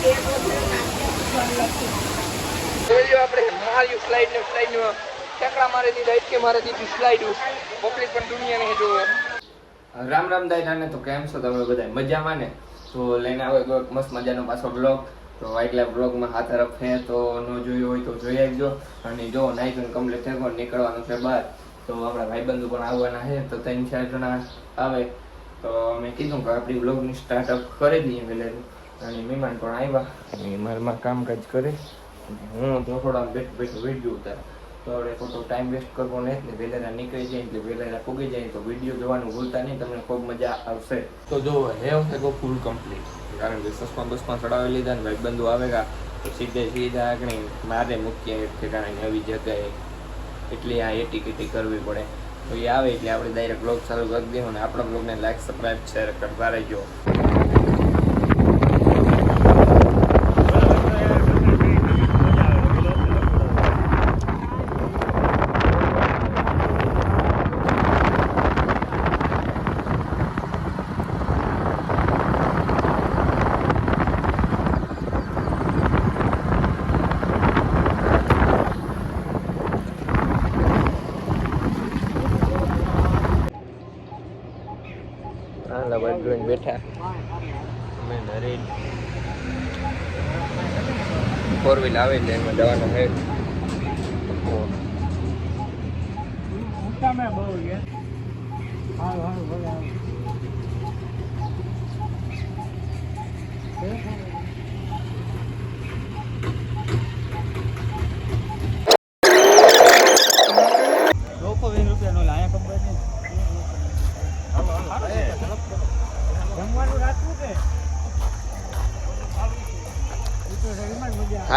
જોયું દીધા કે મારી દીધી સ્લાઇડ પણ રામ રામ દાયરાને તો કેમ છો તમે બધા મજામાં ને? તો લઈને આવે કોઈક મસ્ત મજાનો પાછો બ્લોગ તો આટલા બ્લોગમાં હાથ તરફ છે, તો ન જોયું હોય તો જોઈ આવજો. અને જો નાઈકન કમ્પ્લીટ થયો નીકળવાનું છે બહાર તો આપણા ભાઈબંધો પણ આવવાના છે, તો ત્રણ ચાર જણા આવે. તો મેં કીધું કે આપણી બ્લોગની સ્ટાર્ટઅપ કરી દઈએ પહેલાં અને મહેમાન પણ આવ્યા અને મારમાં કામકાજ કરે. હું તો થોડા બેઠ બેઠ વીડિયો ઉતાર. તો આપણે ખોટો ટાઈમ વેસ્ટ કરવો નહીં એટલે વહેલેરા નીકળી જાય એટલે વહેલેરા પૂગી જાય તો વીડિયો જોવાનું ભૂલતા નહીં તમને ખૂબ મજા આવશે. તો જો હેવ હે ગો ફૂલ કમ્પ્લીટ કારણ કે સસમાં બસમાં ચડાવી લીધા ને ભાઈ આવે આવેગા તો સીધે સીધા આગળ મારે મૂકીએ એક ઠેકાણે નવી જગ્યાએ. એટલે આ એટી કેટી કરવી પડે. તો એ આવે એટલે આપણે ડાયરેક્ટ બ્લોગ ચાલુ કરી દઈએ અને આપણા બ્લોગને લાઈક સબસ્ક્રાઈબ શેર કરતા રહેજો હાલા ભાઈ જોઈને બેઠા. અમે નરેન. ફોર વ્હીલ આવે છે એમાં જવાનો છે. લોકો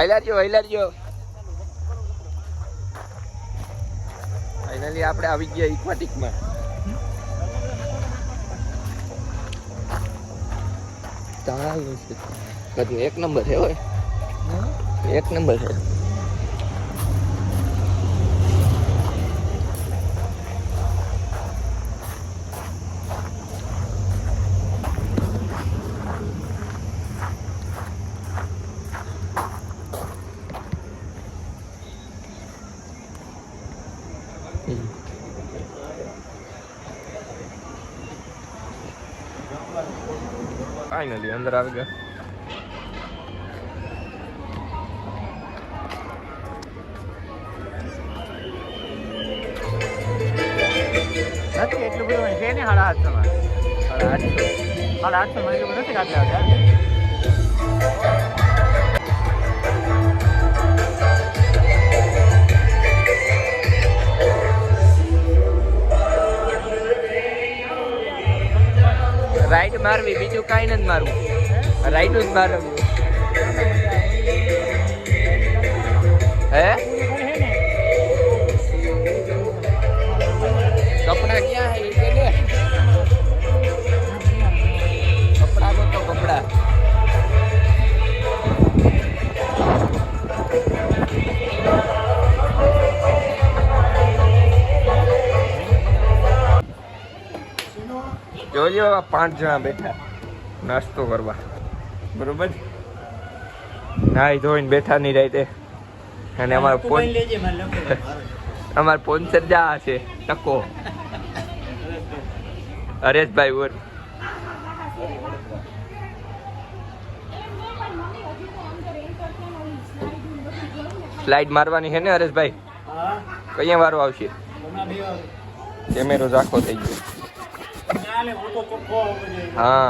શરીરમાં જ મજા હાઈલારજો હાઈલારજો ફાઇનલી આપણે આવી ગયા ઇક્વાટિકમાં ચાલુ છે. બધું એક નંબર છે હોય. એક નંબર છે. ફાઇનલી અંદર આવી ગયા. નથી, એટલું બધું છે ને સાડા આઠસોમાં સાડા આઠસો સાડા બધું નથી આવતા. બીજું કાંઈ નથી મારવું રાઈટું જ મારું. હે? કપડા ક્યાં હે? તો કપડા. જોજો પાંચ જણા બેઠા. નાસ્તો કરવા. બરોબર? નાઈ ધોઈને બેઠા ની રાતે. અને અમારો ફોન અમારો ફોન મને લખો. જા છે ટકો હરેશભાઈ ઓર સ્લાઇડ મારવાની છે ને હરેશભાઈ? કયા વારો આવશે? કેમેરો રાખો થઈ ગયો. હું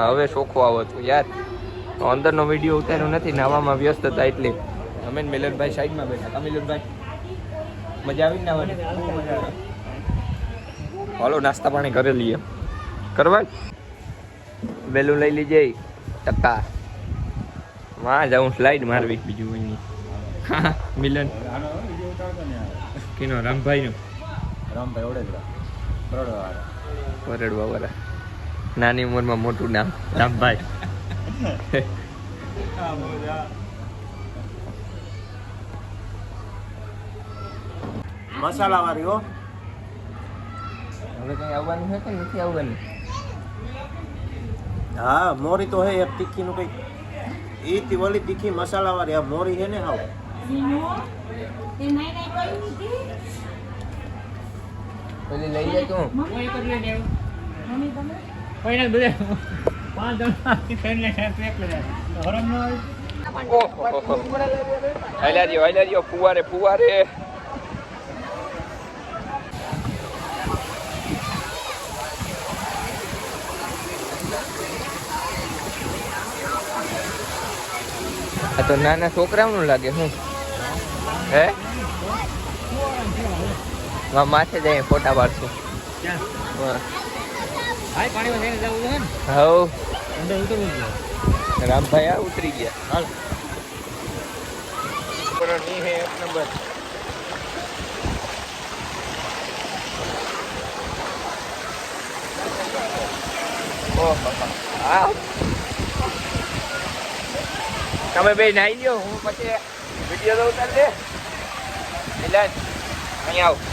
હવે ચોખ્ખો આવો તો યાર અંદરનો વીડિયો ઉતાર્યો નથી નાવામાં વ્યસ્ત હતા એટલે. અમે મિલનભાઈ સાઈડમાં બેઠા. મિલનભાઈ મજા આવી ને નાવાની હાલો નાસ્તા પાણી ઘરે લઈએ. કરવા વેલું લઈ લીજે ટકા માં જાઉં સ્લાઇડ મારવી. બીજું કોઈ મિલન. કિનો રામભાઈ નો રામભાઈ ઓડેદરા. બરોડા પરડવા વાળા. નાની ઉંમરમાં મોટું નામ રામભાઈ. મસાલા વાળી હો. હવે કઈ આવવાનું છે કે નથી આવવાનું? હા મોરી તો હે એક તીખી નું કઈ ઈ તી ઓલી તીખી મસાલા વાળી આ મોરી હે ને હાવ? પેલી લઈ જાય તું. મમ્મી તમે કોઈને બધે. પાંચ જણ ફેરને ફેર એક હરમ ન હાલ્યા રહ્યો હાલ્યા રહ્યો ફુવારે ફુવારે. આ તો નાના છોકરાઓનું લાગે હે? વા માથે જઈએ ફોટા પાડશું? હા. હાય, પાણીમાં જઈને જવું છે ને? હવ. રામભાઈ આ ઉતરી ગયા. હાલ. હે એક નંબર તમે બે નાઈ લ્યો હું પછી વીડિયો તો ઉતારી દે. એટલે અહીંયા આવ.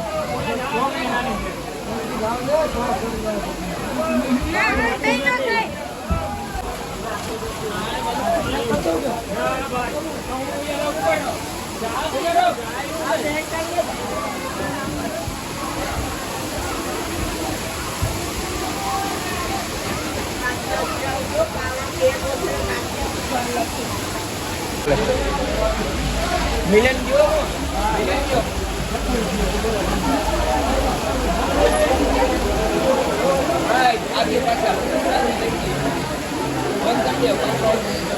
મિલન જો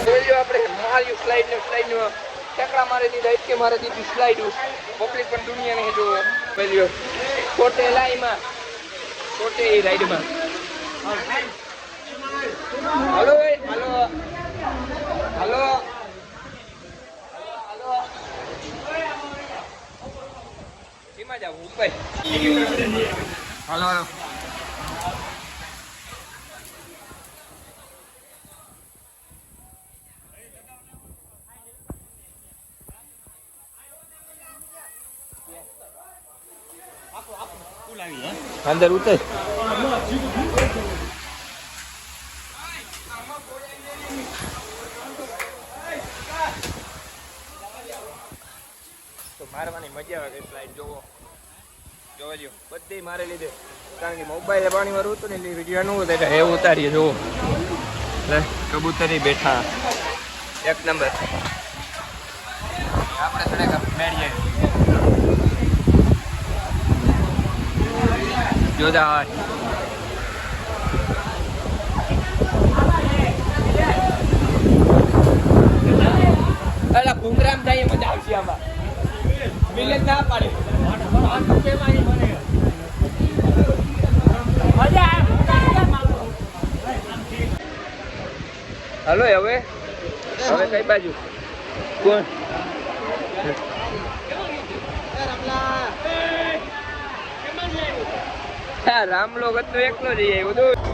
જોઈ આપણે માર્યું ઠેકડા મારી દીધા ઇટકે મારી દીધી સ્લાઇડ પબ્લિક પણ દુનિયાને જો પેલ્યો કોટે લાઈમાં કોટે એ રાઈડમાં. હલો હલો હલો હલો જાવ હલો. અંદર ઉતર. તો મારવાની મજા આવે કઈ જોવો. જોવા જો બધી મારે લીધે. કારણ કે મોબાઈલ પાણી વાળું ને વીડિયો નું એટલે એ ઉતારીએ, જોવો. કબૂતરી બેઠા. એક નંબર. આપણે થોડાક મેળીએ. જોરદાર અલા ઘુંઘરામ જાય મજા આવશે આમાં. મિલન ના પાડે. હલો, હવે? હવે કઈ બાજુ? કોણ? હા રામલો તો એકલો જઈ આવ્યો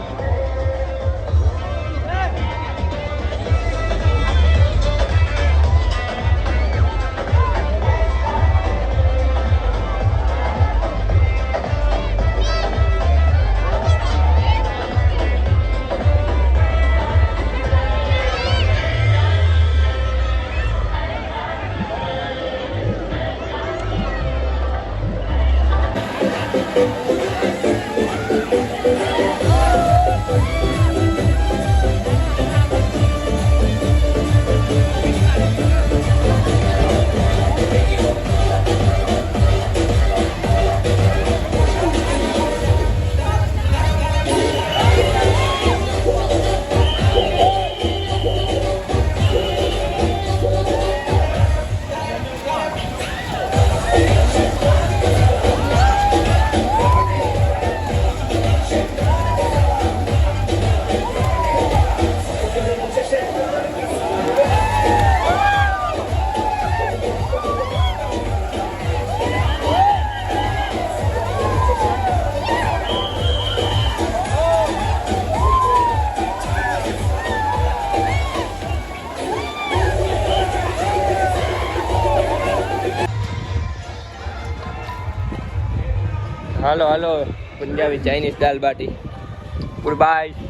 હાલો હાલો. પંજાબી ચાઇનીઝ દાલ બાટી. Good bye.